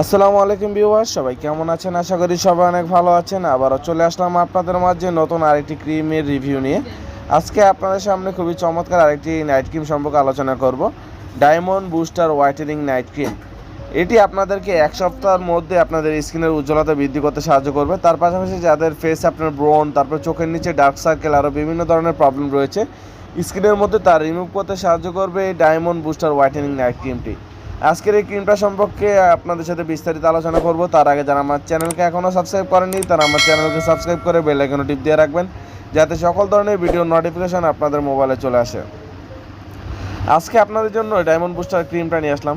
আসসালামু আলাইকুম ভিউয়ার সবাই কেমন আছেন? আশা করি সবাই অনেক ভালো আছেন। আবারও চলে আসলাম আপনাদের মাঝে নতুন আরেকটি ক্রিমের রিভিউ নিয়ে। আজকে আপনাদের সামনে খুবই চমৎকার আরেকটি নাইট ক্রিম সম্পর্কে আলোচনা করব। Diamond booster whitening night cream. এটি আপনাদেরকে এক সপ্তাহের মধ্যে আপনাদের স্কিনের উজ্জ্বলতা বৃদ্ধি করতে সাহায্য করবে। তার পাশাপাশি যাদের ফেস আপনার ব্রন তারপর চোখের নিচে ডার্ক সার্কেল আরও বিভিন্ন ধরনের প্রবলেম রয়েছে, স্কিনের মধ্যে তা রিমুভ করতে সাহায্য করবে এই ডায়মন্ড বুস্টার হোয়াইটেনিং নাইট ক্রিমটি। আজকের এই ক্রিমটা সম্পর্কে আপনাদের সাথে বিস্তারিত আলোচনা করব। তার আগে যারা আমার চ্যানেলকে এখনও সাবস্ক্রাইব করেননি, তারা আমার চ্যানেলকে সাবস্ক্রাইব করে বেল আইকনে টিপ দিয়ে রাখবেন, যাতে সকল ধরনের ভিডিও নোটিফিকেশান আপনাদের মোবাইলে চলে আসে। আজকে আপনাদের জন্য ডায়মন্ড বুস্টার ক্রিমটা নিয়ে আসলাম।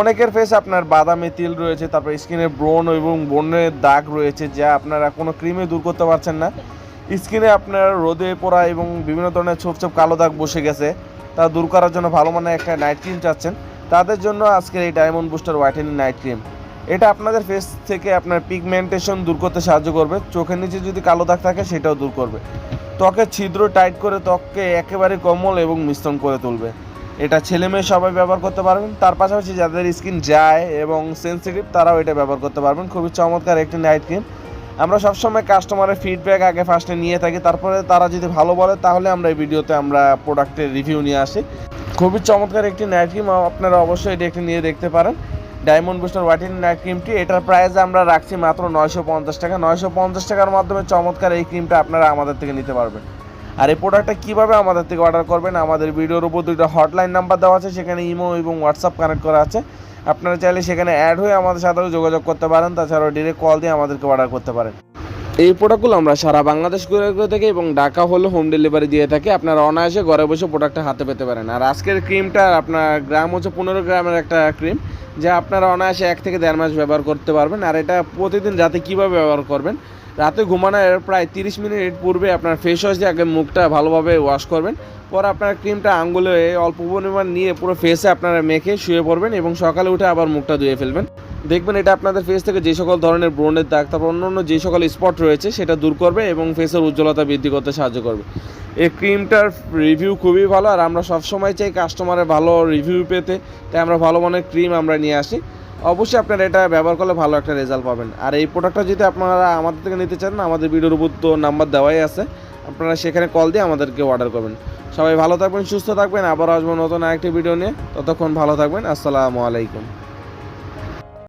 অনেকের ফেস আপনার বাদামি তিল রয়েছে, তারপর স্কিনে ব্রণ এবং বর্ণের দাগ রয়েছে, যা আপনারা কোনো ক্রিমে দূর করতে পারছেন না। স্কিনে আপনার রোদে পড়া এবং বিভিন্ন ধরনের ছোপ ছোপ কালো দাগ বসে গেছে, তা দূর করার জন্য ভালো মানের একটা নাইট ক্রিম চাচ্ছেন। তাদের জন্য আজকের এই diamond booster whitening night cream এটা আপনাদের ফেস থেকে আপনার পিগমেন্টেশন দূর করতে সাহায্য করবে। চোখের নিচে যদি কালো দাগ থাকে, সেটাও দূর করবে। ত্বকের ছিদ্র টাইট করে ত্বককে একেবারে কোমল এবং মিশ্রণ করে তুলবে। এটা ছেলে মেয়ে সবাই ব্যবহার করতে পারবেন। তার পাশাপাশি যাদের স্কিন যায় এবং সেনসিটিভ তারাও এটা ব্যবহার করতে পারবেন। খুবই চমৎকার একটি নাইট ক্রিম আমরা সবসময় কাস্টমারের ফিডব্যাক আগে ফার্স্টে নিয়ে থাকি। তারপরে তারা যদি ভালো বলে, তাহলে আমরা এই ভিডিওতে আমরা প্রোডাক্টের রিভিউ নিয়ে আসি। খুবই চমৎকার একটি নাইট ক্রিম আপনারা অবশ্যই এটি একটি নিয়ে দেখতে পারেন। ডায়মন্ড বুস্টার হোয়াইটেন নাইট ক্রিমটি এটার প্রাইস আমরা রাখছি মাত্র নয়শো পঞ্চাশ টাকা। নয়শো পঞ্চাশ টাকার মাধ্যমে চমৎকার এই ক্রিমটা আপনারা আমাদের থেকে নিতে পারবেন। আর এই প্রোডাক্টটা কীভাবে আমাদের থেকে অর্ডার করবেন, আমাদের ভিডিওর উপর দুইটা হটলাইন নাম্বার দেওয়া আছে, সেখানে ইমো এবং হোয়াটসঅ্যাপ কানেক্ট করা আছে। আপনারা চাইলে সেখানে অ্যাড হয়ে আমাদের সাথেও যোগাযোগ করতে পারেন, তাছাড়াও ডিরেক্ট কল দিয়ে আমাদেরকে অর্ডার করতে পারেন। এই প্রোডাক্টগুলো আমরা সারা বাংলাদেশ ঘুরে থেকে এবং ঢাকা হলে হোম ডেলিভারি দিয়ে থাকি। আপনারা অনায়াসে ঘরে বসে প্রোডাক্টটা হাতে পেতে পারেন। আর আজকের ক্রিমটা আপনার গ্রাম হচ্ছে পনেরো গ্রামের একটা ক্রিম যা আপনারা অনায়াসে এক থেকে দেড় মাস ব্যবহার করতে পারবেন। আর এটা প্রতিদিন রাতে কীভাবে ব্যবহার করবেন? রাতে ঘুমানোর প্রায় তিরিশ মিনিট পূর্বে আপনার ফেস ওয়াশ দিয়ে আগে মুখটা ভালোভাবে ওয়াশ করবেন। পরে আপনার ক্রিমটা আঙ্গুলে অল্প পরিমাণ নিয়ে পুরো ফেসে আপনারা মেখে শুয়ে পড়বেন এবং সকালে উঠে আবার মুখটা ধুয়ে ফেলবেন। দেখবেন এটা আপনাদের ফেস থেকে যে সকল ধরনের ব্রণের দাগ, তারপর অন্য অন্য যে সকল স্পট রয়েছে, সেটা দূর করবে এবং ফেসের উজ্জ্বলতা বৃদ্ধি করতে সাহায্য করবে। এই ক্রিমটার রিভিউ খুবই ভালো, আর আমরা সবসময় চাই কাস্টমারের ভালো রিভিউ পেতে। তাই আমরা ভালো মানের ক্রিম আমরা নিয়ে আসি। অবশ্যই আপনারা এটা ব্যবহার করলে ভালো একটা রেজাল্ট পাবেন। আর এই প্রোডাক্টটা যদি আপনারা আমাদের থেকে নিতে চান, আমাদের ভিডিওর উপর তো নাম্বার দেওয়াই আছে। আপনারা সেখানে কল দিয়ে আমাদেরকে অর্ডার করবেন। সবাই ভালো থাকবেন, সুস্থ থাকবেন। আবার আসব নতুন আরেকটি ভিডিও নিয়ে। ততক্ষণ ভালো থাকবেন। আসসালামু আলাইকুম।